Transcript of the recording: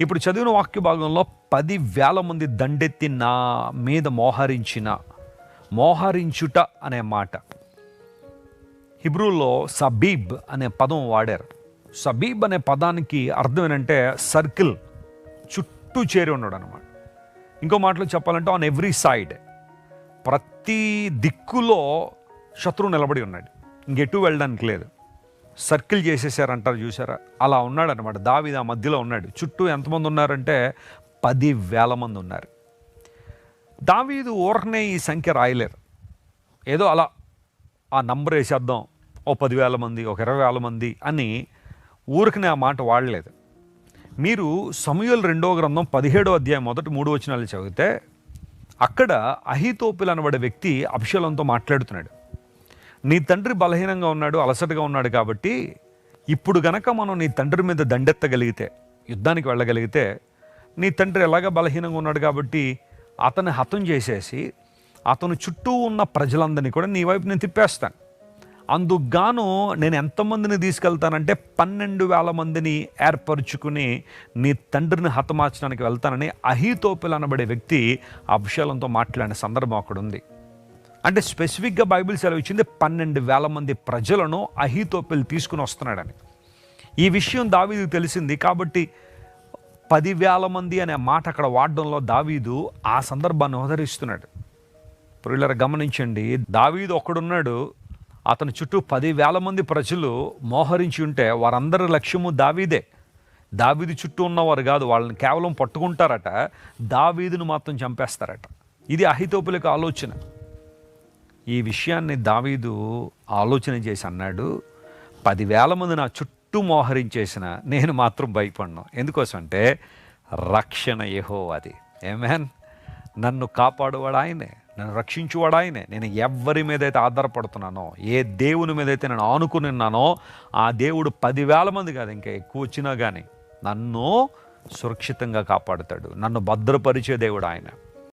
ఇప్పుడు చదివిన వాక్య భాగంలో పది వేల మంది దండెత్తి నా మీద మోహరించిన మోహరించుట అనే మాట. హిబ్రూలో సబీబ్ అనే పదం వాడారు. సబీబ్ అనే పదానికి అర్థం ఏంటంటే సర్కిల్ చుట్టూ చేరి ఉన్నాడు అనమాట ఇంకో మాటలో చెప్పాలంటే ఆన్ ఎవ్రీ సైడ్ ప్రతి దిక్కులో శత్రువు నిలబడి ఉన్నాడు. ఇంకెటు వెళ్ళడానికి లేదు. సర్కిల్ చేసేసారంటారు చూసారా? అలా ఉన్నాడనమాట దావిది ఆ మధ్యలో ఉన్నాడు. చుట్టూ ఎంతమంది ఉన్నారంటే పది వేల మంది ఉన్నారు దావీదు ఊరకనే ఈ సంఖ్య రాయలేరు. ఏదో అలా ఆ నంబర్ వేసేద్దాం. ఓ పదివేల మంది ఒక ఇరవై వేల మంది అని ఊరికనే ఆ మాట వాడలేదు. మీరు సమూహలు రెండో గ్రంథం పదిహేడో అధ్యాయం మొదటి మూడు వచనాలు చదివితే అక్కడ అహితోపిల్ అనబడే వ్యక్తి అభిషలంతో మాట్లాడుతున్నాడు. నీ తండ్రి బలహీనంగా ఉన్నాడు అలసటగా ఉన్నాడు కాబట్టి ఇప్పుడు గనక మనం నీ తండ్రి మీద దండెత్తగలిగితే యుద్ధానికి వెళ్ళగలిగితే నీ తండ్రి ఎలాగ బలహీనంగా ఉన్నాడు కాబట్టి అతన్ని హతం చేసేసి అతను చుట్టూ ఉన్న ప్రజలందరినీ కూడా నీ వైపు నేను తిప్పేస్తాను. అందుకుగాను నేను ఎంతమందిని తీసుకెళ్తానంటే పన్నెండు వేల మందిని ఏర్పరచుకుని నీ తండ్రిని హతమార్చడానికి వెళ్తానని అహీతోపిల్ అనబడే వ్యక్తి అభిషేలంతో మాట్లాడిన సందర్భం అక్కడ ఉంది అంటే స్పెసిఫిక్గా బైబిల్ సెలవు ఇచ్చింది పన్నెండు వేల మంది ప్రజలను అహీతోపిల్ తీసుకుని వస్తున్నాడని. ఈ విషయం దావీదు తెలిసింది కాబట్టి పదివేల మంది అనే మాట అక్కడ వాడడంలో దావీదు ఆ సందర్భాన్ని ఉదరిస్తున్నాడు పురులర గమనించండి దావీదు ఒక్కడున్నాడు అతని చుట్టూ పదివేల మంది ప్రజలు మోహరించి ఉంటే వారందరి లక్ష్యము దావీదే. దావీదు చుట్టూ ఉన్నవారు కాదు వాళ్ళని కేవలం పట్టుకుంటారట దావీదును మాత్రం చంపేస్తారట. ఇది అహితోపులకు ఆలోచన. ఈ విషయాన్ని దావీదు ఆలోచన చేసి అన్నాడు పదివేల మంది నా చుట్టూ మోహరించేసిన నేను మాత్రం భయపడను. ఎందుకోసం అంటే రక్షణ ఏహో అది ఏమేన్ నన్ను కాపాడువాడు ఆయనే. నన్ను రక్షించువాడు ఆయనే. నేను ఎవరి మీద అయితే ఆధారపడుతున్నానో ఏ దేవుని మీద అయితే నేను ఆనుకుని ఉన్నానో ఆ దేవుడు పదివేల మంది కాదు ఇంకా ఎక్కువ వచ్చినా కానీ నన్ను సురక్షితంగా కాపాడుతాడు. నన్ను భద్రపరిచే దేవుడు ఆయన.